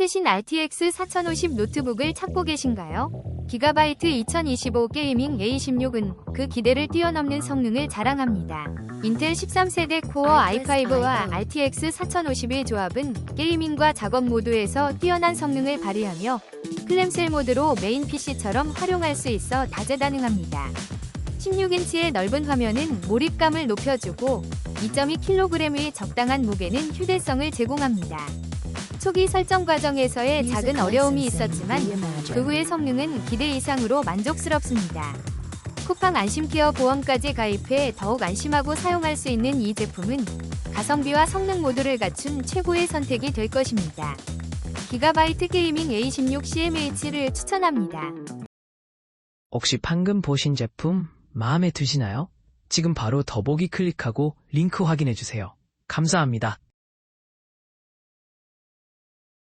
최신 RTX 4050 노트북을 찾고 계신가요? 기가바이트 2025 게이밍 A16은 그 기대를 뛰어넘는 성능을 자랑합니다. 인텔 13세대 코어 i5와 RTX 4050의 조합은 게이밍과 작업 모두에서 뛰어난 성능을 발휘하며 클램셀 모드로 메인 PC처럼 활용할 수 있어 다재다능합니다. 16인치의 넓은 화면은 몰입감을 높여주고 2.2kg의 적당한 무게는 휴대성을 제공합니다. 초기 설정 과정에서의 작은 어려움이 있었지만 그 후의 성능은 기대 이상으로 만족스럽습니다. 쿠팡 안심케어 보험까지 가입해 더욱 안심하고 사용할 수 있는 이 제품은 가성비와 성능 모두를 갖춘 최고의 선택이 될 것입니다. 기가바이트 게이밍 A16 CMH를 추천합니다. 혹시 방금 보신 제품 마음에 드시나요? 지금 바로 더보기 클릭하고 링크 확인해주세요. 감사합니다.